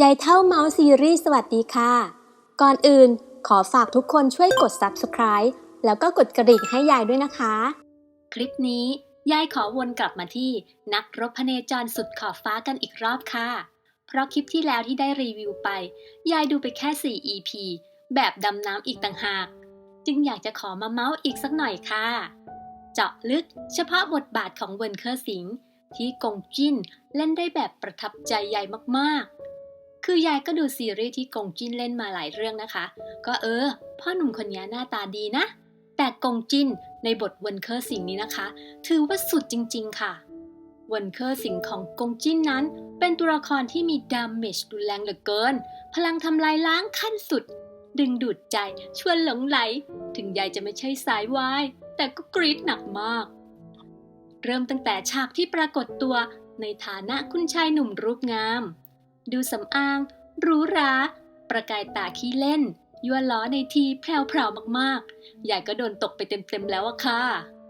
ยายเท่าเมาส์ซีรีส์สวัสดีค่ะ ก่อนอื่นขอฝากทุกคนช่วยกด subscribe แล้วก็กดกระดิ่งให้ยายด้วยนะคะ คลิปนี้ยายขอวนกลับมาที่นักรบพเนจรสุดขอบฟ้ากันอีกรอบค่ะ เพราะคลิปที่แล้วที่ได้รีวิวไป ยายดูไปแค่ 4 EP แบบดำน้ำอีกต่างหาก จึงอยากจะขอมาเมาส์อีกสักหน่อยค่ะ เจาะลึกเฉพาะบทบาทของเวินเคอร์สิงที่กงจิ้นเล่นได้แบบประทับใจยายมากๆ คือยายก็ดูซีรีส์ที่กงจินเล่นมาหลายเรื่องนะคะ ก็เออ พ่อหนุ่มคนนี้หน้าตาดีนะ แต่กงจินในบทวินเคอร์สิงนี้นะคะ ถือว่าสุดจริง ๆ ค่ะวินเคอร์สิงของกงจินนั้น เป็นตัวละครที่มีดาเมจรุนแรงเหลือเกิน พลังทำลายล้างขั้นสุด ดึงดูดใจชวนหลงไหล ถึงยายจะไม่ใช่สายวาย แต่ก็กรี๊ดหนักมาก เริ่มตั้งแต่ฉากที่ปรากฏตัวในฐานะคุณชายหนุ่มรูปงาม ดูสำอางหรูหรา ประกายตาขี้เล่น ยั่วล้อในทีแพรวๆมากๆยายก็โดนตกไปเต็มๆแล้วอะค่ะ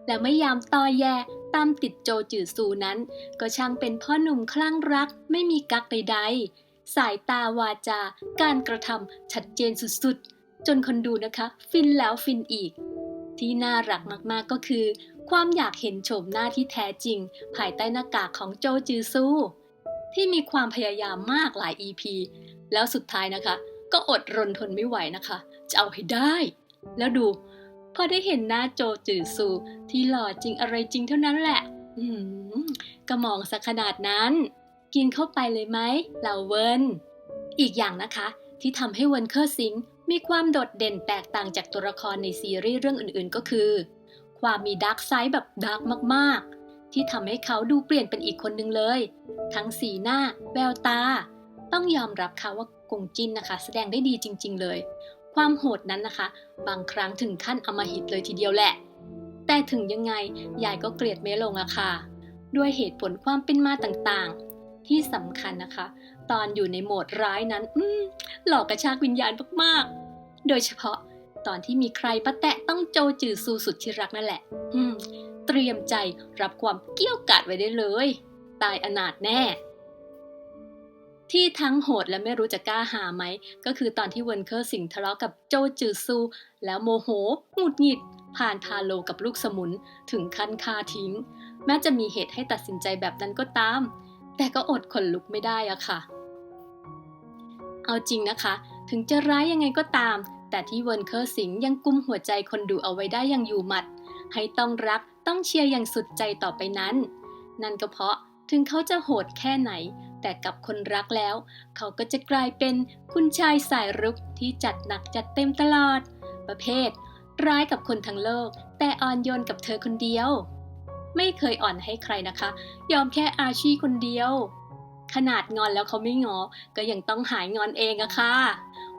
และไม่ยามตอแยตามติดโจจือซูนั้น ก็ช่างเป็นพ่อหนุ่มคลั่งรักไม่มีกักใดๆ สายตาวาจาการกระทำชัดเจนสุดๆ จนคนดูนะคะ ฟินแล้วฟินอีก ที่น่ารักมากๆก็คือ ความอยากเห็นโฉมหน้าที่แท้จริง ภายใต้หน้ากากของโจจือซู ที่มีความพยายามมากหลาย EP แล้วสุดท้ายนะคะ ก็อดรนทนไม่ไหวนะคะ จะเอาให้ได้ แล้วดู พอได้เห็นหน้าโจจือซู ที่หล่อจริงอะไรจริงเท่านั้นแหละ อืมก็มองสักขนาดนั้น กินเข้าไปเลยไหมเหล่าเวินอีกอย่างนะคะ ที่ทำให้เวินเคอร์ซิงมีความโดดเด่นแตกต่างจากตัวละครในซีรีส์เรื่องอื่นๆก็คือ ความมีดาร์กไซด์แบบดาร์กมากๆ ที่ทำให้เขาดูเปลี่ยนเป็นอีกคนนึงเลย ทั้งสีหน้า แววตา ต้องยอมรับค่ะว่ากงจินนะคะ แสดงได้ดีจริง ๆ เลย ความโหดนั้นนะคะ บางครั้งถึงขั้นอมหิตเลยทีเดียวแหละ แต่ถึงยังไงยายก็เกลียดไม่ลงอะค่ะ ด้วยเหตุผลความเป็นมาต่างๆ ที่สำคัญนะคะ ตอนอยู่ในโหมดร้ายนั้นอืมหลอกกระชากวิญญาณมากๆ โดยเฉพาะตอนที่มีใครปะแตะต้องโจจือซูสุดที่รักนั่นแหละ อืม เตรียมใจรับความเกี้ยวกาดไว้ได้เลย ตายอนาถแน่ ที่ทั้งโหดและไม่รู้จะกล้าหาไหม ก็คือตอนที่เวินเคอร์สิงทะเลาะกับโจจือซู แล้วโมโหหงุดหงิด ผ่านทาโลกับลูกสมุนถึงขั้นฆ่าทิ้ง แม้จะมีเหตุให้ตัดสินใจแบบนั้นก็ตาม แต่ก็อดขนลุกไม่ได้อะค่ะ เอาจริงนะคะ ถึงจะร้ายยังไงก็ตาม แต่ที่เวิร์นเคอร์สิงยังกุมหัวใจคนดูเอาไว้ได้อย่างอยู่หมัด ให้ต้องรักต้องเชียร์อย่างสุดใจต่อไปนั้น นั่นก็เพราะถึงเขาจะโหดแค่ไหน แต่กับคนรักแล้ว เขาก็จะกลายเป็นคุณชายสายรุกที่จัดหนักจัดเต็มตลอด ประเภท ร้ายกับคนทั้งโลก แต่อ่อนโยนกับเธอคนเดียว ไม่เคยอ่อนให้ใครนะคะ ยอมแค่อาชีคนเดียว ขนาดงอนแล้วเขาไม่งอ ก็ยังต้องหายงอนเองอะค่ะ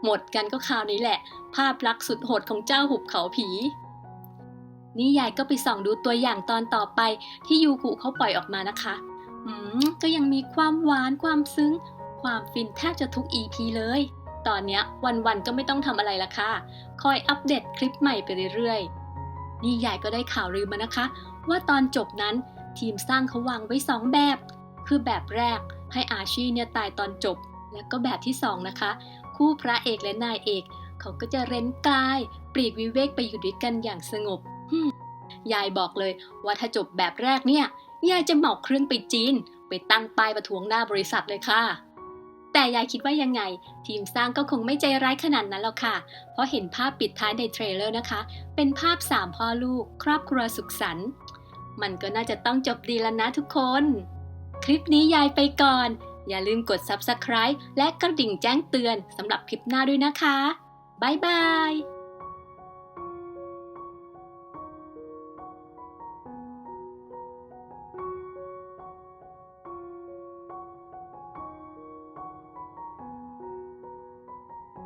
หมดกันก็คราวนี้แหละ ภาพลักษณ์สุดโหดของเจ้าหุบเขาผี นี่ยายก็ไปส่องดูตัวอย่างตอนต่อไปที่ยูกุเขาปล่อยออกมานะคะอืมก็ยังมีความหวานความซึ้ง ความฟินแทบจะทุก EP เลย ตอนเนี้ยวันๆก็ไม่ต้องทำอะไรละค่ะ คอยอัปเดตคลิปใหม่ไปเรื่อยๆ นี่ยายก็ได้ข่าวลือมานะคะ ว่าตอนจบนั้นทีมสร้างเขาวางไว้สองแบบ คือแบบแรกให้อาชีเนี่ยตายตอนจบ แล้วก็แบบที่สองนะคะ คู่พระเอกและนายเอก เขาก็จะเร้นกาย ปลีกวิเวกไปอยู่ด้วยกันอย่างสงบ ยายบอกเลยว่าถ้าจบแบบแรกเนี่ยยายจะเหมาเครื่องไปจีน ไปตั้งป้ายประท้วงหน้าบริษัทเลยค่ะ แต่ยายคิดว่ายังไง ทีมสร้างก็คงไม่ใจร้ายขนาดนั้นหรอกค่ะ เพราะเห็นภาพปิดท้ายในเทรลเลอร์นะคะ เป็นภาพสามพ่อลูก ครอบครัวสุขสันต์มันก็น่าจะต้องจบดีแล้วนะทุกคน คลิปนี้ยายไปก่อน อย่าลืมกด Subscribe และกระดิ่งแจ้งเตือนสำหรับคลิปหน้าด้วยนะคะบ๊ายบาย